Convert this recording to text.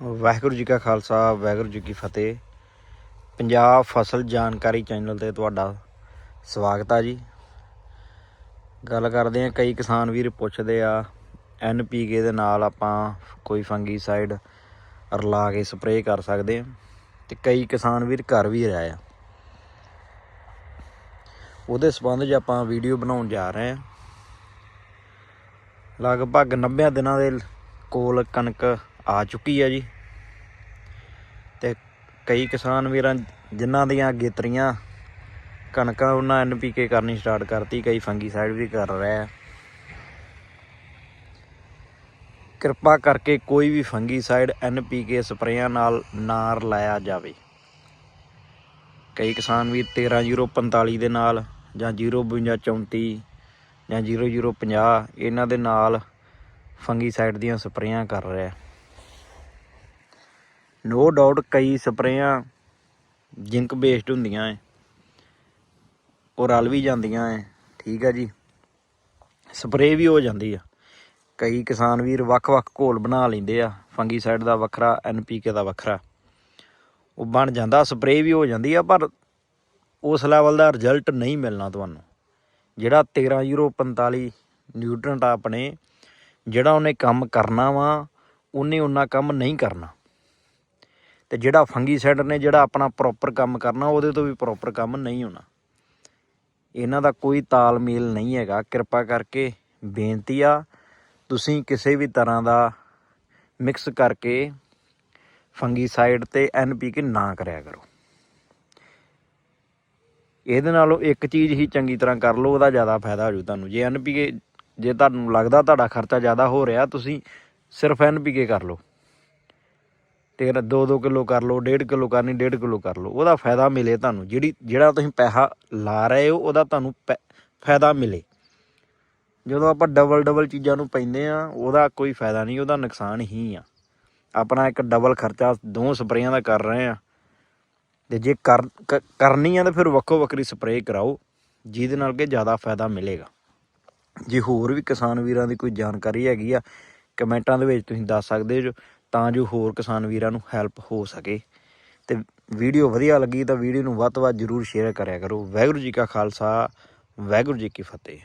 ਵਾਹਿਗੁਰੂ ਜੀ ਕਾ ਖਾਲਸਾ, ਵਾਹਿਗੁਰੂ ਜੀ ਕੀ ਫਤਿਹ। ਪੰਜਾਬ ਫਸਲ ਜਾਣਕਾਰੀ ਚੈਨਲ ਤੇ ਤੁਹਾਡਾ ਸਵਾਗਤ ਆ ਜੀ। ਗੱਲ ਕਰਦੇ ਆ ਕਈ ਕਿਸਾਨ ਵੀਰ ਪੁੱਛਦੇ ਆ, ਐੱਨ ਪੀ ਕੇ ਦੇ ਨਾਲ ਆਪਾਂ ਕੋਈ ਫੰਗੀਸਾਈਡ ਰਲਾ ਕੇ ਸਪਰੇਅ ਕਰ ਸਕਦੇ ਆ ਤੇ ਕਈ ਕਿਸਾਨ ਵੀਰ ਘਰ ਵੀ ਰਿਹਾ ਆ। ਉਹਦੇ ਸਬੰਧ 'ਚ ਆਪਾਂ ਵੀਡੀਓ ਬਣਾਉਣ ਜਾ ਰਹੇ ਆ ਲਗਭਗ 90 ਦਿਨਾਂ ਦੇ ਕੋਲ ਕਣਕ ਆ ਚੁੱਕੀ ਹੈ ਜੀ। ਤੇ ਕਈ ਕਿਸਾਨ ਵੀਰਾਂ ਜਿਨ੍ਹਾਂ ਦੀਆਂ ਗੇਤਰੀਆਂ ਕਣਕਾਂ ਉਹਨਾਂ ਐਨਪੀਕੇ ਕਰਨੀ ਸਟਾਰਟ ਕਰਤੀ, ਕਈ ਫੰਗੀਸਾਈਡ ਵੀ ਕਰ ਰਿਹਾ ਕਿਰਪਾ ਕਰਕੇ ਕੋਈ ਵੀ ਫੰਗੀਸਾਈਡ ਐਨਪੀਕੇ ਸਪਰੇਆਂ ਨਾਲ ਨਾ ਲਾਇਆ ਜਾਵੇ। ਕਈ ਕਿਸਾਨ ਵੀ 13045 ਦੇ ਨਾਲ ਜਾਂ 05234 ਜਾਂ 0050 ਇਹਨਾਂ ਦੇ ਨਾਲ ਫੰਗੀਸਾਈਡ ਦੀਆਂ ਸਪਰੇਆਂ ਕਰ ਰਿਹਾ ਨੋ ਡਾਊਟ ਕਈ ਸਪਰੇਆਂ ਜਿੰਕ ਬੇਸਡ ਹੁੰਦੀਆਂ ਐ। ਉਹ ਰਲ ਵੀ ਜਾਂਦੀਆਂ ਐ, ਠੀਕ ਆ ਜੀ। ਸਪਰੇਅ ਵੀ ਹੋ ਜਾਂਦੀ ਆ। ਕਈ ਕਿਸਾਨ ਵੀਰ ਵੱਖ-ਵੱਖ ਘੋਲ ਬਣਾ ਲੈਂਦੇ ਆ, ਫੰਗੀਸਾਈਡ ਦਾ ਵੱਖਰਾ ਐਨਪੀਕੇ ਦਾ ਵੱਖਰਾ। ਉਹ ਬਣ ਜਾਂਦਾ, ਸਪਰੇਅ ਵੀ ਹੋ ਜਾਂਦੀ ਆ, ਪਰ ਉਸ ਲੈਵਲ ਦਾ ਰਿਜ਼ਲਟ ਨਹੀਂ ਮਿਲਣਾ ਤੁਹਾਨੂੰ। ਜਿਹੜਾ 13045 ਨਿਊਟਰੈਂਟ ਆਪਣੇ, ਜਿਹੜਾ ਉਹਨੇ ਕੰਮ ਕਰਨਾ ਵਾ, ਉਹਨੇ ਉਹਨਾਂ ਕੰਮ ਨਹੀਂ ਕਰਨਾ। ਤੇ ਜਿਹੜਾ ਫੰਗੀਸਾਈਡ ਨੇ ਜਿਹੜਾ ਆਪਣਾ ਪ੍ਰੋਪਰ ਕੰਮ ਕਰਨਾ, ਉਹਦੇ ਤੋਂ ਵੀ ਪ੍ਰੋਪਰ ਕੰਮ ਨਹੀਂ ਹੋਣਾ। ਇਹਨਾਂ ਦਾ ਕੋਈ ਤਾਲਮੇਲ ਨਹੀਂ ਹੈਗਾ। ਕਿਰਪਾ ਕਰਕੇ ਬੇਨਤੀ ਆ, ਤੁਸੀਂ ਕਿਸੇ ਵੀ ਤਰ੍ਹਾਂ ਦਾ ਮਿਕਸ ਕਰਕੇ ਫੰਗੀਸਾਈਡ ਤੇ ਐਨਪੀਕੇ ਨਾ ਕਰਿਆ ਕਰੋ। ਇਹਦੇ ਨਾਲੋਂ ਇੱਕ ਚੀਜ਼ ਹੀ ਚੰਗੀ ਤਰ੍ਹਾਂ ਕਰ ਲਓ, ਉਹਦਾ ਜ਼ਿਆਦਾ ਫਾਇਦਾ ਹੋ ਜੂ ਤੁਹਾਨੂੰ। ਜੇ ਐਨਪੀਕੇ ਜੇ ਤੁਹਾਨੂੰ ਲੱਗਦਾ ਤੁਹਾਡਾ ਖਰਚਾ ਜ਼ਿਆਦਾ ਹੋ ਰਿਹਾ, ਤੁਸੀਂ ਸਿਰਫ ਐਨਪੀਕੇ ਕਰ ਲਓ। ਤੇ 2-2 ਕਿਲੋ ਕਰ ਲਓ 1.5 ਕਿਲੋ ਕਰਨੀ 1.5 ਕਿਲੋ ਕਰ ਲਓ। ਉਹਦਾ ਫਾਇਦਾ ਮਿਲੇ ਤੁਹਾਨੂੰ। ਜਿਹੜੀ, ਜਿਹੜਾ ਤੁਸੀਂ ਪੈਸਾ ਲਾ ਰਹੇ ਹੋ, ਉਹਦਾ ਤੁਹਾਨੂੰ ਪੈ- ਫਾਇਦਾ ਮਿਲੇ। ਜਦੋਂ ਆਪਾਂ ਡਬਲ ਡਬਲ ਚੀਜ਼ਾਂ ਨੂੰ ਪੈਂਦੇ ਆ ਉਹਦਾ ਕੋਈ ਫਾਇਦਾ ਨਹੀਂ, ਉਹਦਾ ਨੁਕਸਾਨ ਹੀ ਆ। ਆਪਣਾ ਇੱਕ ਡਬਲ ਖਰਚਾ ਦੋ ਸਪਰੇਆਂ ਦਾ ਕਰ ਰਹੇ ਆ ਤੇ ਜੇ ਕਰ ਕਰਨੀ ਆ ਤਾਂ ਫਿਰ ਵੱਖੋ ਵੱਖਰੀ ਸਪਰੇਅ ਕਰਾਓ, ਜਿਹਦੇ ਨਾਲ ਕਿ ਜ਼ਿਆਦਾ ਫਾਇਦਾ ਮਿਲੇਗਾ। ਜੇ ਹੋਰ ਵੀ ਕਿਸਾਨ ਵੀਰਾਂ ਦੀ ਕੋਈ ਜਾਣਕਾਰੀ ਹੈਗੀ ਆ, ਕਮੈਂਟਾਂ ਦੇ ਵਿੱਚ ਤੁਸੀਂ ਦੱਸ ਸਕਦੇ ਜੋ ਤਾਂ ਜੋ ਹੋਰ ਕਿਸਾਨ ਵੀਰਾਂ ਨੂੰ ਹੈਲਪ ਹੋ ਸਕੇ। ਤੇ ਵੀਡੀਓ ਵਧੀਆ ਲੱਗੀ ਤਾਂ ਵੀਡੀਓ ਨੂੰ ਵੱਧ ਤੋਂ ਵੱਧ ਜਰੂਰ ਸ਼ੇਅਰ ਕਰਿਆ ਕਰੋ। ਵਾਹਿਗੁਰੂ ਜੀ ਕਾ ਖਾਲਸਾ, ਵਾਹਿਗੁਰੂ ਜੀ ਕੀ ਫਤਿਹ।